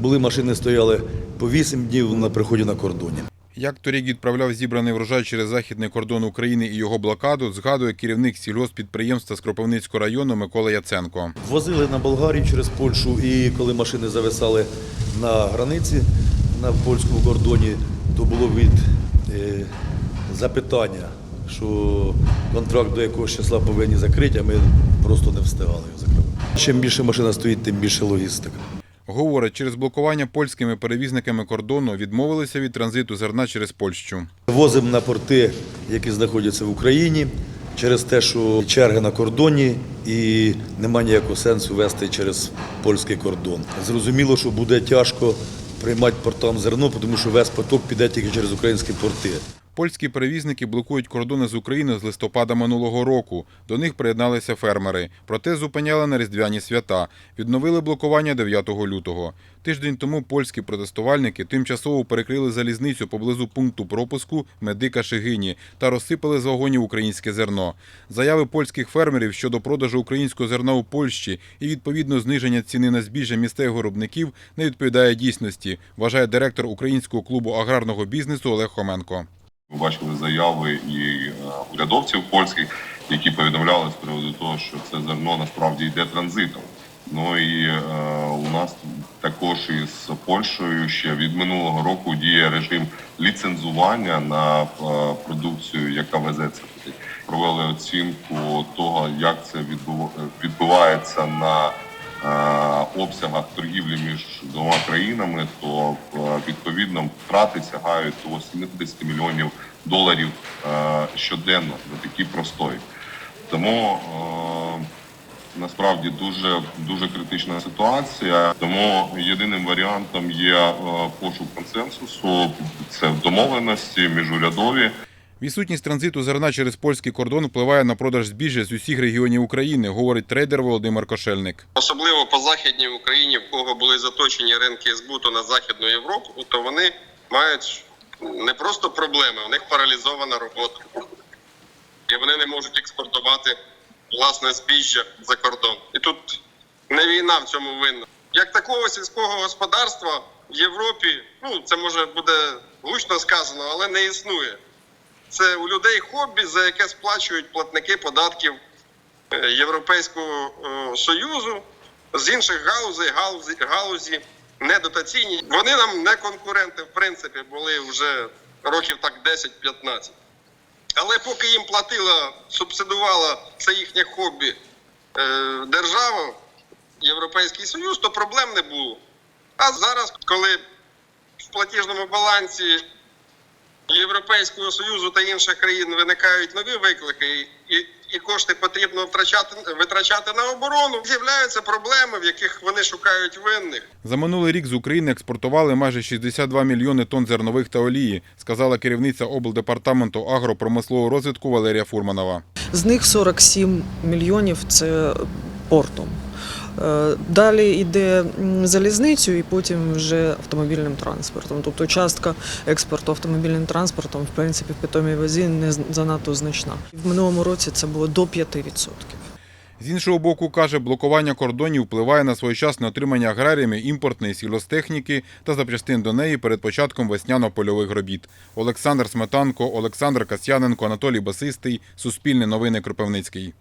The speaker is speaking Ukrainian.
Були машини стояли по 8 днів на приході на кордоні. Як торік відправляв зібраний врожай через західний кордон України і його блокаду, згадує керівник сільгоспідприємства з Кропивницького району Микола Яценко. Возили на Болгарію через Польщу, і коли машини зависали на границі на польському кордоні, то було від е, запитання, що контракт до якогось числа повинні закрити, а ми просто не встигали його закривати. Чим більше машина стоїть, тим більше логістика. Говорить, через блокування польськими перевізниками кордону відмовилися від транзиту зерна через Польщу. Возимо на порти, які знаходяться в Україні, через те, що черги на кордоні і немає ніякого сенсу вести через польський кордон. Зрозуміло, що буде тяжко приймати портам зерно, тому що весь поток піде тільки через українські порти. Польські перевізники блокують кордони з Україною з листопада минулого року. До них приєдналися фермери. Проте зупиняли на різдвяні свята. Відновили блокування 9 лютого. Тиждень тому польські протестувальники тимчасово перекрили залізницю поблизу пункту пропуску Медика Шигині та розсипали з вагонів українське зерно. Заяви польських фермерів щодо продажу українського зерна у Польщі і відповідно зниження ціни на збіжжя місцевих виробників не відповідає дійсності, вважає директор українського клубу аграрного бізнесу Олег Хоменко. Ми бачили заяви і е, урядовців польських, які повідомляли з приводу того, що це зерно насправді йде транзитом. Ну і е, у нас також із Польщею ще від минулого року діє режим ліцензування на е, продукцію, яка везеться туди. Провели оцінку того, як це відбув- відбувається на обсягах торгівлі між двома країнами, то е, відповідно втрати сягають до 70 мільйонів доларів е, щоденно за такі простої. Тому е, насправді дуже дуже критична ситуація. Тому єдиним варіантом є е, пошук консенсусу, це домовленості міжурядові. Відсутність транзиту зерна через польський кордон впливає на продаж збіжжя з усіх регіонів України, говорить трейдер Володимир Кошельник. особливо по західній Україні, в кого були заточені ринки збуту на західну Європу, то вони мають не просто проблеми, у них паралізована робота, і вони не можуть експортувати власне збіжжя за кордон. І тут не війна в цьому винна. Як такого сільського господарства в Європі, ну це може буде гучно сказано, але не існує. Це у людей хобі, за яке сплачують платники податків е, Європейського е, Союзу з інших галузей, галузі, галузі недотаційні. Вони нам не конкуренти, в принципі, були вже років так 10-15. Але поки їм платила, субсидувала це їхнє хобі е, держава, Європейський Союз, то проблем не було. А зараз, коли в платіжному балансі Європейського Союзу та інших країн виникають нові виклики, і, і кошти потрібно втрачати, витрачати на оборону, з'являються проблеми, в яких вони шукають винних. За минулий рік з України експортували майже 62 мільйони тонн зернових та олії, сказала керівниця облдепартаменту агропромислового розвитку Валерія Фурманова. З них 47 мільйонів це портом. Е, Далі йде м, залізницею і потім вже автомобільним транспортом. Тобто частка експорту автомобільним транспортом, в принципі, в питомій вазі не занадто значна. В минулому році це було до 5%. З іншого боку, каже, блокування кордонів впливає на своєчасне отримання аграріями імпортної сільгостехніки та запчастин до неї перед початком весняно-польових робіт. Олександр Сметанко, Олександр Касьяненко, Анатолій Басистий, Суспільне новини Кропивницький.